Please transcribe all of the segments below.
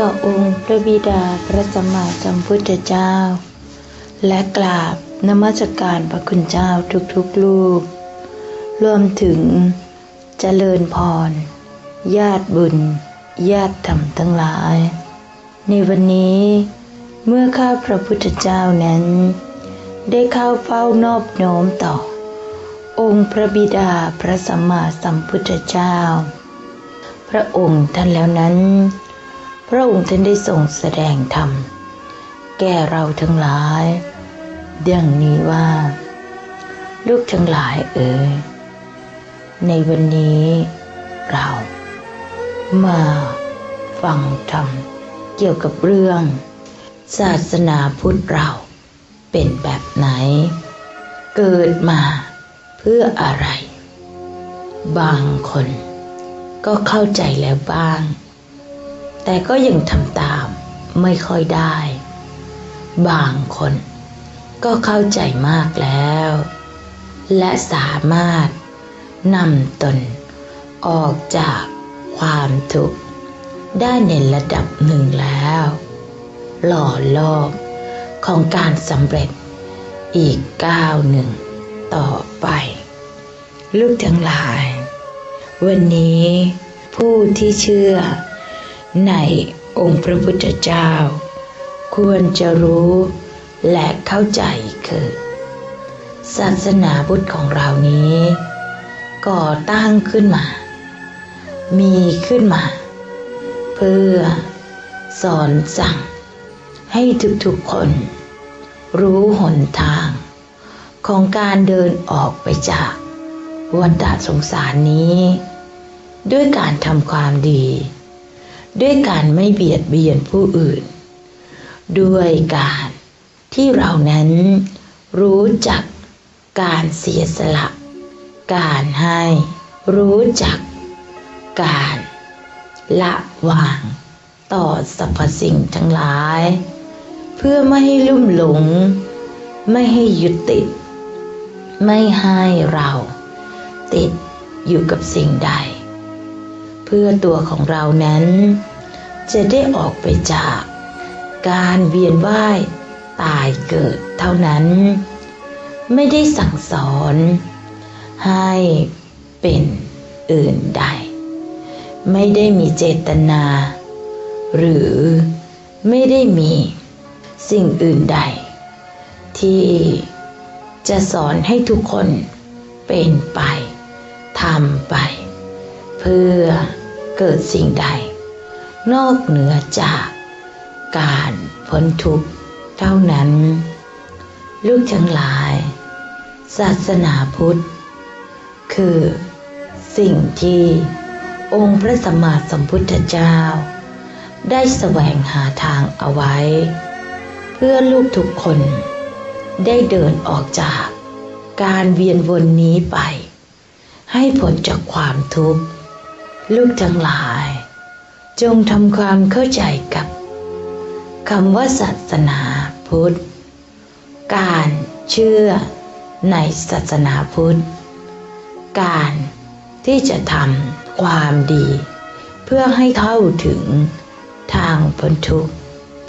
ต่อองค์พระบิดาพระสัมมาสัมพุทธเจ้า และกราบนมัสการพระคุณเจ้าทุกๆลูกรวมถึงเจริญพร ญาติบุญ ญาติธรรมทั้งหลาย ในวันนี้เมื่อข้าพระพุทธเจ้านั้น ได้เข้าเฝ้านอบน้อมต่อ องค์พระบิดาพระสัมมาสัมพุทธเจ้า พระองค์ท่านแล้วนั้น พระองค์ท่านได้ทรงแสดงธรรม แก่เราทั้งหลายดังนี้ว่า ลูกทั้งหลายเอ๋ยในวันนี้เรา มาฟังธรรม เกี่ยวกับเรื่อง ศาสนาพุทธเราเป็นแบบไหน เกิดมาเพื่ออะไร บางคนก็เข้าใจแล้วบ้าง แต่ก็ยังทำตามไม่ค่อยได้ บางคนก็เข้าใจมากแล้ว และสามารถนำตนออกจากความทุกข์ได้ในระดับหนึ่งแล้ว หล่อลอบของการสำเร็จอีกก้าวหนึ่งต่อไป ลูกทั้งหลาย วันนี้ผู้ที่เชื่อ ในองค์พระพุทธเจ้า ควรจะรู้และเข้าใจคือ ศาสนาพุทธของเรานี้ ก่อตั้งขึ้นมา มีขึ้นมา เพื่อสอนสั่ง ให้ทุกๆคน รู้หนทาง ของการเดินออกไปจากวัฏสงสารนี้ ด้วยการทำความดี ด้วยการไม่เบียดเบียนผู้อื่น ด้วยการที่เรานั้นรู้จักการเสียสละ การให้รู้จักการละวางต่อสรรพสิ่งทั้งหลาย เพื่อไม่ให้ลุ่มหลง ไม่ให้ยึดติด ไม่ให้เราติดอยู่กับสิ่งใด เพื่อตัวของเรานั้น จะได้ออกไปจาก การเวียนว่ายตายเกิดเท่านั้น ไม่ได้สั่งสอน ให้เป็นอื่นใด ไม่ได้มีเจตนา หรือไม่ได้มีสิ่งอื่นใด ที่จะสอนให้ทุกคนเป็นไปทำไป พื่อเกิดสิ่งใด นอกเหนือจากการพ้นทุกข์เท่านั้น ลูกทั้งหลาย ศาสนาพุทธ คือ สิ่งที่องค์พระสัมมาสัมพุทธเจ้า ได้แสวงหาทางเอาไว้ เพื่อลูกทุกคนได้เดินออกจากการเวียนวนนี้ไป ให้ผลจากความทุกข์ ลูกทั้งหลาย จงทำความเข้าใจกับคำว่าศาสนาพุทธ การเชื่อในศาสนาพุทธ การที่จะทำความดี เพื่อให้เท่าถึงทางพ้นทุกข์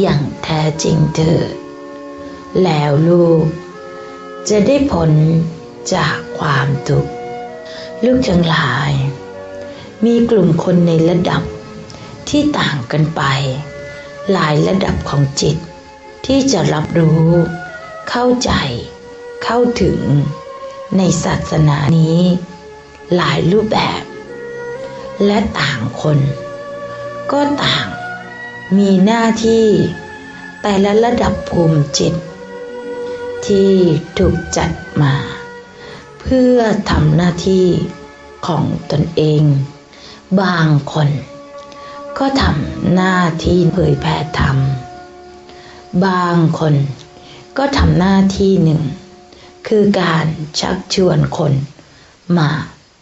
อย่างแท้จริงเถิดแล้วลูก จะได้พ้นจากความทุกข์ลูกทั้งหลาย มีกลุ่มคนในระดับที่ต่างกันไป หลายระดับของจิต ที่จะรับรู้ เข้าใจ เข้าถึง ในศาสนานี้ หลายรูปแบบ และต่างคน ก็ต่าง มีหน้าที่ แต่ละระดับภูมิจิต ที่ถูกจัดมา เพื่อทำหน้าที่ของตนเอง บางคน ก็ทำหน้าที่เผยแผ่ธรรม บางคนก็ทำหน้าที่หนึ่ง คือการชักชวนคนมา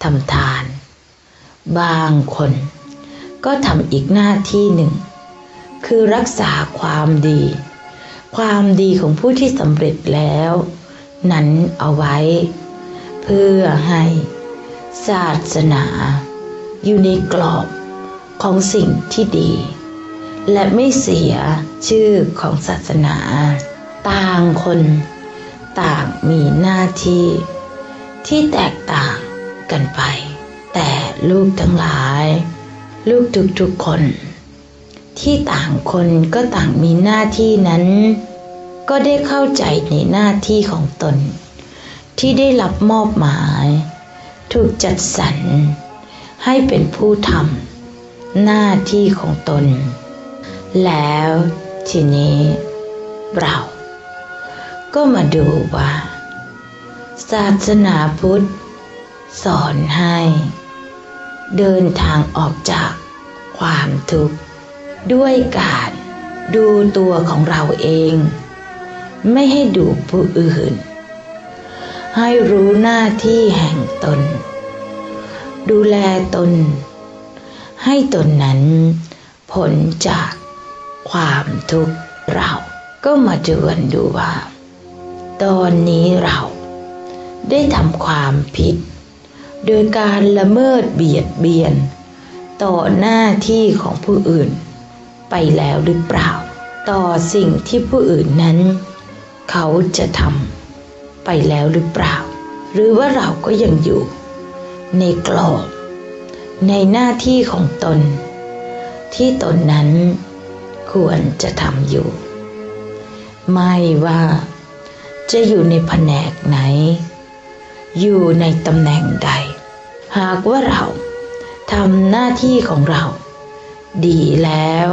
ทำทาน บางคน ก็ทำอีกหน้าที่หนึ่ง คือรักษาความดี ความดีของผู้ที่สำเร็จแล้ว นั้นเอาไว้ เพื่อให้ศาสนา อยู่ในกรอบของสิ่งที่ดี และไม่เสียชื่อของศาสนา ต่างคนต่างมีหน้าที่ ที่แตกต่างกันไป แต่ลูกทั้งหลาย ลูกทุกๆคน ที่ต่างคนก็ต่างมีหน้าที่นั้น ก็ได้เข้าใจในหน้าที่ของตน ที่ได้รับมอบหมาย ถูกจัดสรร ให้เป็นผู้ทำหน้าที่ของตน แล้วทีนี้เรา ก็มาดูว่า ศาสนาพุทธ สอนให้ เดินทางออกจากความทุกข์ ด้วยการดูตัวของเราเอง ไม่ให้ดูผู้อื่น ให้รู้หน้าที่แห่งตน ดูแลตน ให้ตนนั้นผลจากความทุกข์เราก็มาดูกันดูว่า ตอนนี้เราได้ทำความผิด โดยการละเมิดเบียดเบียน ต่อหน้าที่ของผู้อื่น ไปแล้วหรือเปล่า ต่อสิ่งที่ผู้อื่นนั้น เขาจะทำไปแล้วหรือเปล่า หรือว่าเราก็ยังอยู่ ในกรอบ ในหน้าที่ของตน ที่ตนนั้นควรจะทำอยู่ ไม่ว่าจะอยู่ในแผนกไหน อยู่ในตำแหน่งใด หากว่าเราทำหน้าที่ของเรา ดีแล้ว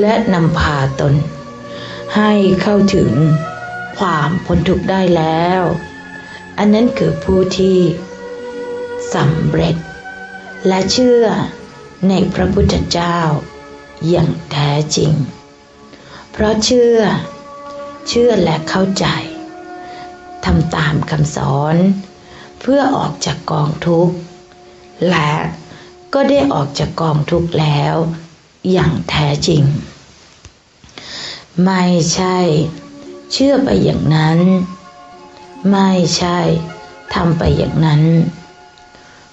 และนำพาตน ให้เข้าถึงความพ้นทุกข์ได้แล้ว อันนั้นคือผู้ที่ สำเร็จ และเชื่อในพระพุทธเจ้า อย่างแท้จริง เพราะเชื่อ เชื่อและเข้าใจทำตามคำสอน เพื่อออกจากกองทุกข์ และก็ได้ออกจากกองทุกข์แล้ว อย่างแท้จริง ไม่ใช่ เชื่อไปอย่างนั้น ไม่ใช่ทำไปอย่างนั้น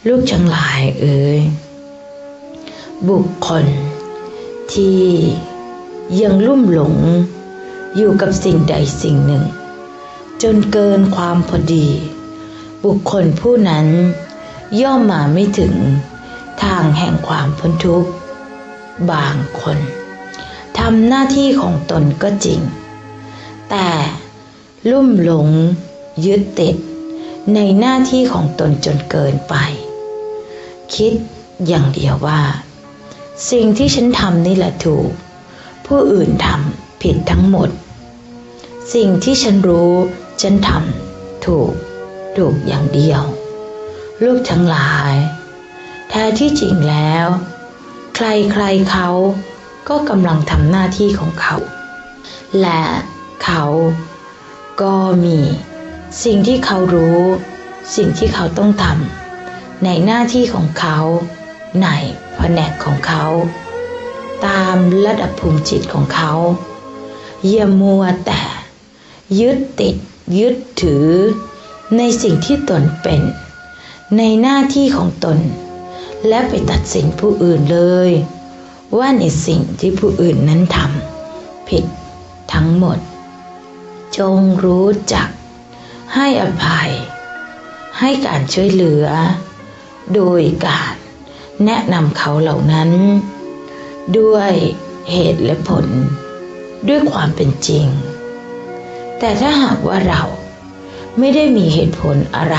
ลูกจังหลายเอ่ยบุคคล ที่ยังลุ่มหลง อยู่กับสิ่งใดสิ่งหนึ่ง จนเกินความพอดี บุคคลผู้นั้น ย่อมมาไม่ถึงทางแห่งความพ้นทุกข์ บางคนทำหน้าที่ของตนก็จริง แต่ลุ่มหลงยึดติดในหน้าที่ของตนจนเกินไป คิดอย่างเดียวว่า สิ่งที่ฉันทำนี่แหละถูก ผู้อื่นทำผิดทั้งหมด สิ่งที่ฉันรู้ฉันทำถูก ถูกอย่างเดียว ลูกทั้งหลาย แท้ที่จริงแล้ว ใครใครเขาก็กำลังทำหน้าที่ของเขา และเขาก็มี สิ่งที่เขารู้ สิ่งที่เขาต้องทำ ในหน้าที่ของเขา ในแผนกของเขา ตามระดับภูมิจิตของเขา อย่ามัวแต่ ยึดติดยึดถือ ในสิ่งที่ตนเป็น ในหน้าที่ของตน และไปตัดสินผู้อื่นเลย ว่าในสิ่งที่ผู้อื่นนั้นทำผิดทั้งหมด จงรู้จักให้อภัย ให้การช่วยเหลือ โดยการแนะนำเขาเหล่านั้น ด้วยเหตุและผล ด้วยความเป็นจริง แต่ถ้าหากว่าเราไม่ได้มีเหตุผลอะไร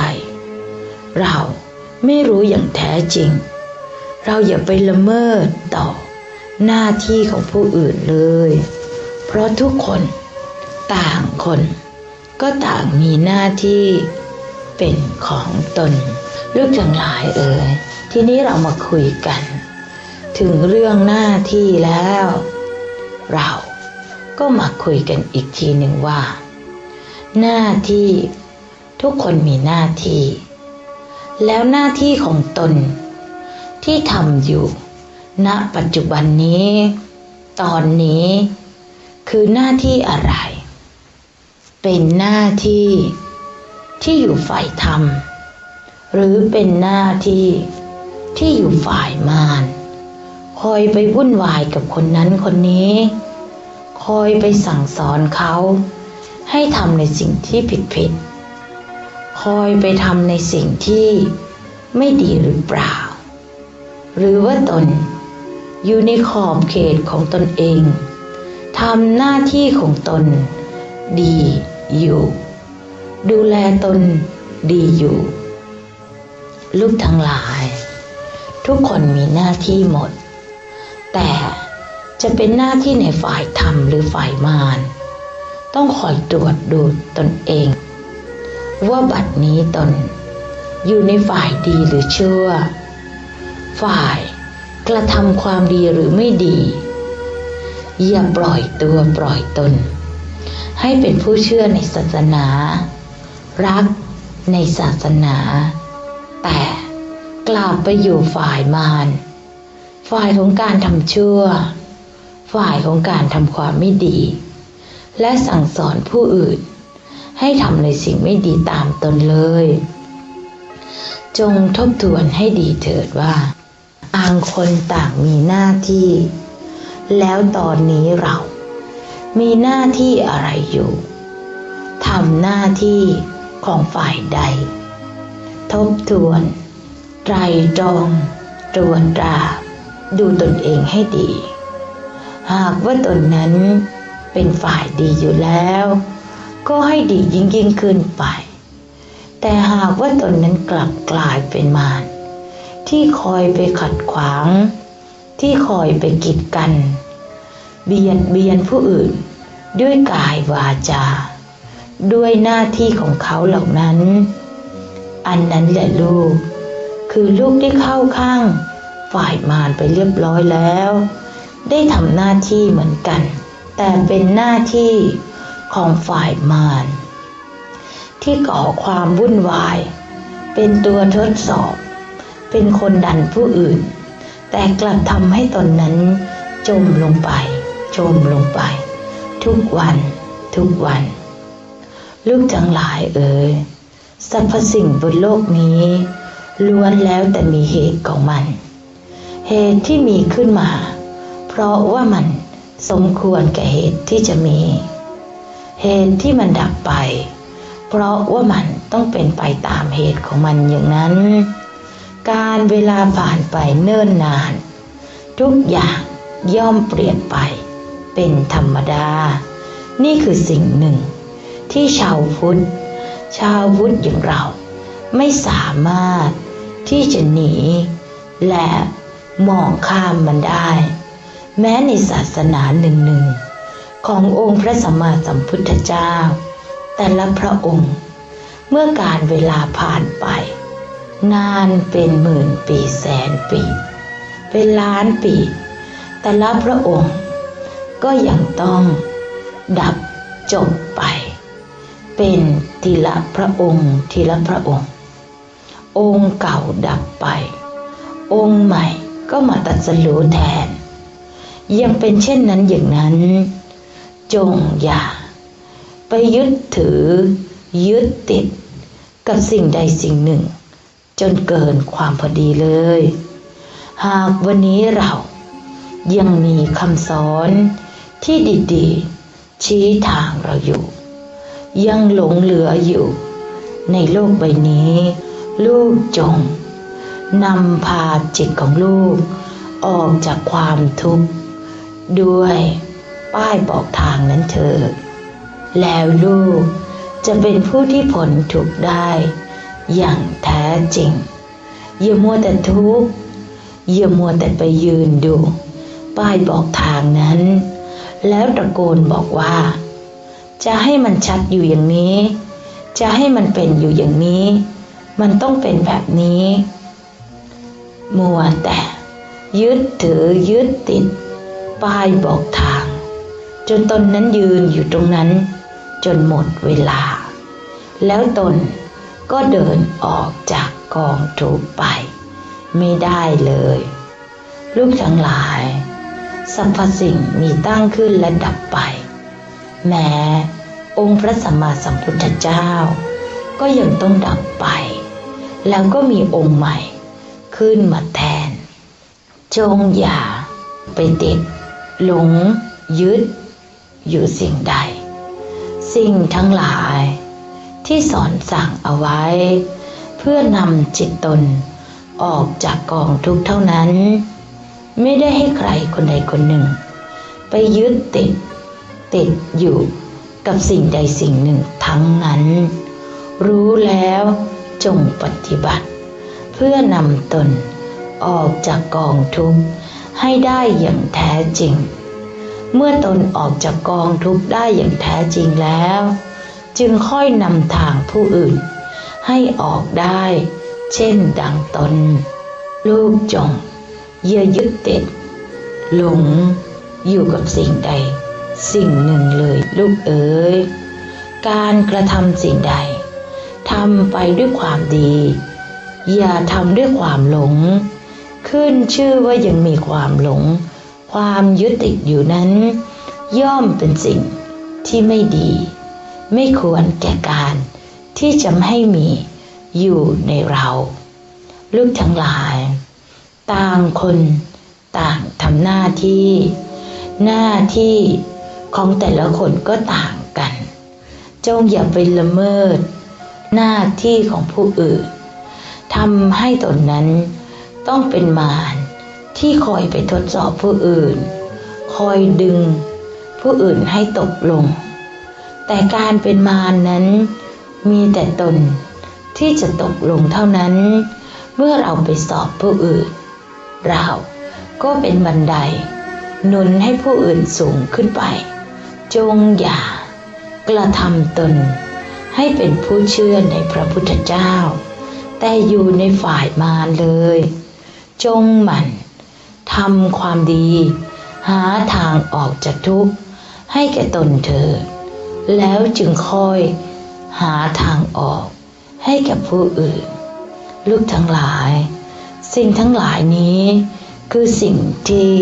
เราไม่รู้อย่างแท้จริง เราอย่าไปละเมิดต่อหน้าที่ของผู้อื่นเลย เพราะทุกคนต่างคนก็ต่างมีหน้าที่เป็นของตน ลูกทั้งหลายเอ่ยทีนี้เรามาคุยกัน ถึงเรื่องหน้าที่แล้ว เราก็มาคุยกันอีกทีหนึ่งว่า หน้าที่ทุกคนมีหน้าที่ แล้วหน้าที่ของตน ที่ทำอยู่ ณปัจจุบันนี้ ตอนนี้ คือหน้าที่อะไร เป็นหน้าที่ที่อยู่ฝ่ายธรรม หรือเป็นหน้าที่ที่อยู่ฝ่ายมารคอยไปวุ่นวายกับคนนั้นคนนี้ คอยไปสั่งสอนเขา ให้ทำในสิ่งที่ผิดผิดคอยไปทำในสิ่งที่ไม่ดีหรือเปล่า หรือว่าตนอยู่ในขอบเขตของตนเองทำหน้าที่ของตน ดีอยู่ ดูแลตนดีอยู่ ลูกทั้งหลาย ทุกคนมีหน้าที่หมด แต่จะเป็นหน้าที่ในฝ่ายธรรมหรือฝ่ายมารต้องคอยตรวจดูตนเอง ว่าบัดนี้ตน อยู่ในฝ่ายดีหรือชั่ว ฝ่ายกระทำความดีหรือไม่ดี อย่าปล่อยตัวปล่อยตน ให้เป็นผู้เชื่อในศาสนา รักในศาสนา แต่กลับไปอยู่ฝ่ายมารฝ่ายของการทำชั่ว ฝ่ายของการทำความไม่ดี และสั่งสอนผู้อื่น ให้ทำในสิ่งไม่ดีตามตนเลย จงทบทวนให้ดีเถิดว่าต่างคนต่างมีหน้าที่ แล้วตอนนี้เรา มีหน้าที่อะไรอยู่ทำหน้าที่ของฝ่ายใด ทบทวน ไตรตรองตรวจตรา ดูตนเองให้ดี หากว่าตนนั้นเป็นฝ่ายดีอยู่แล้ว ก็ให้ดียิ่งยิ่งขึ้นไป แต่หากว่าตนนั้นกลับกลายเป็นมารที่คอยไปขัดขวาง ที่คอยไปกีดกัน เบียดเบียนผู้อื่นด้วยกายวาจา ด้วยหน้าที่ของเขาเหล่านั้น อันนั้นแหละลูก คือลูกได้เข้าข้าง ฝ่ายมารไปเรียบร้อยแล้ว ได้ทำหน้าที่เหมือนกัน แต่เป็นหน้าที่ของฝ่ายมารที่ก่อความวุ่นวาย เป็นตัวทดสอบ เป็นคนดันผู้อื่น แต่กลับทำให้ตนนั้น จมลงไป จมลงไป ทุกวัน ทุกวัน ลูกจังหลายเอ่ย สรรพสิ่งบนโลกนี้ล้วนแล้วแต่มีเหตุของมัน เหตุที่มีขึ้นมา เพราะว่ามันสมควรแก่เหตุที่จะมี เหตุที่มันดับไป เพราะว่ามันต้องเป็นไปตามเหตุของมันอย่างนั้น การเวลาผ่านไปเนิ่นนาน ทุกอย่างย่อมเปลี่ยนไปเป็นธรรมดา นี่คือสิ่งหนึ่ง ที่ชาวพุทธ ชาวพุทธอย่างเรา ไม่สามารถที่จะหนี และมองข้ามมันได้ แม้ในศาสนาหนึ่งหนึ่งขององค์พระสัมมาสัมพุทธเจ้า แต่ละพระองค์ เมื่อการเวลาผ่านไป นานเป็นหมื่นปีแสนปี เป็นล้านปี แต่ละพระองค์ก็ยังต้องดับจบไป เป็นทีละพระองค์ทีละพระองค์ องค์เก่าดับไป องค์ใหม่ก็มาตัดสรู้แทน ยังเป็นเช่นนั้นอย่างนั้น จงอย่า ไปยึดถือ ยึดติด กับสิ่งใดสิ่งหนึ่ง จนเกินความพอดีเลย หากวันนี้เรายังมีคำสอนที่ดีๆ ชี้ทางเราอยู่ ยังหลงเหลืออยู่ ในโลกใบนี้ ลูกจงนำพาจิตของลูก ออกจากความทุกข์ด้วยป้ายบอกทางนั้นเถิดแล้วลูกจะเป็นผู้ที่ผลถูกได้ อย่างแท้จริงอย่ามัวแต่ทุกข์อย่ามัวแต่ไปยืนดู ป้ายบอกทางนั้น แล้วตะโกนบอกว่า จะให้มันชัดอยู่อย่างนี้ จะให้มันเป็นอยู่อย่างนี้ มันต้องเป็นแบบนี้ มัวแต่ ยึดถือยึดติด ป้ายบอกทาง จนตนนั้นยืนอยู่ตรงนั้น จนหมดเวลา แล้วตนก็เดินออกจากกองทุกไป ไม่ได้เลย ลูกทั้งหลายสรรพสิ่งมีตั้งขึ้นและดับไป แม้องค์พระสัมมาสัมพุทธเจ้า ก็ยังต้องดับไป แล้วก็มีองค์ใหม่ขึ้นมาแทน จงอย่าไปติดหลง ยึด อยู่สิ่งใด สิ่งทั้งหลาย ที่สอนสั่งเอาไว้ เพื่อนำจิตตนออกจากกองทุกเท่านั้น ไม่ได้ให้ใครคนใดคนหนึ่ง ไปยึดติด ติดอยู่กับสิ่งใดสิ่งหนึ่งทั้งนั้น รู้แล้วจงปฏิบัติ เพื่อนำตนออกจากกองทุกข์ให้ได้อย่างแท้จริง เมื่อตนออกจากกองทุกข์ได้อย่างแท้จริงแล้ว จึงค่อยนำทางผู้อื่น ให้ออกได้ เช่นดังตน ลูกจงอย่ายึดติด หลงอยู่กับสิ่งใด สิ่งหนึ่งเลยลูกเอ๋ยการกระทำสิ่งใดทำไปด้วยความดี อย่าทำด้วยความหลง ขึ้นชื่อว่ายังมีความหลง ความยึดติดอยู่นั้น ย่อมเป็นสิ่งที่ไม่ดี ไม่ควรแก่การที่จะให้มีอยู่ในเรา ลูกทั้งหลาย ต่างคนต่างทำหน้าที่ หน้าที่ ของแต่ละคนก็ต่างกัน จงอย่าไปละเมิด หน้าที่ของผู้อื่นทำให้ตนนั้นต้องเป็นมารที่คอยไปทดสอบผู้อื่น คอยดึงผู้อื่นให้ตกลง แต่การเป็นมารนั้นมีแต่ตนที่จะตกลงเท่านั้น เมื่อเราไปสอบผู้อื่น เราก็เป็นบันไดหนุนให้ผู้อื่นสูงขึ้นไป จงอย่ากระทำตน ให้เป็นผู้เชื่อในพระพุทธเจ้า แต่อยู่ในฝ่ายมารเลย จงหมั่นทำความดี หาทางออกจากทุกข์ ให้แก่ตนเถิดแล้วจึงค่อยหาทางออกให้กับผู้อื่น ลูกทั้งหลาย สิ่งทั้งหลายนี้คือสิ่งที่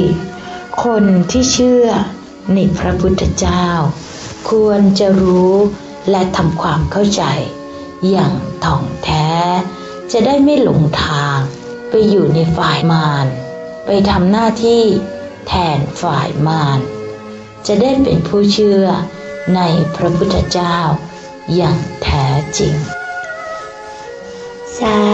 คนที่เชื่อ ในพระพุทธเจ้า ควรจะรู้และทำความเข้าใจ อย่างถ่องแท้ จะได้ไม่หลงทางไปอยู่ในฝ่ายมารไปทำหน้าที่แทนฝ่ายมารจะได้เป็นผู้เชื่อในพระพุทธเจ้าอย่างแท้จริงสาธุ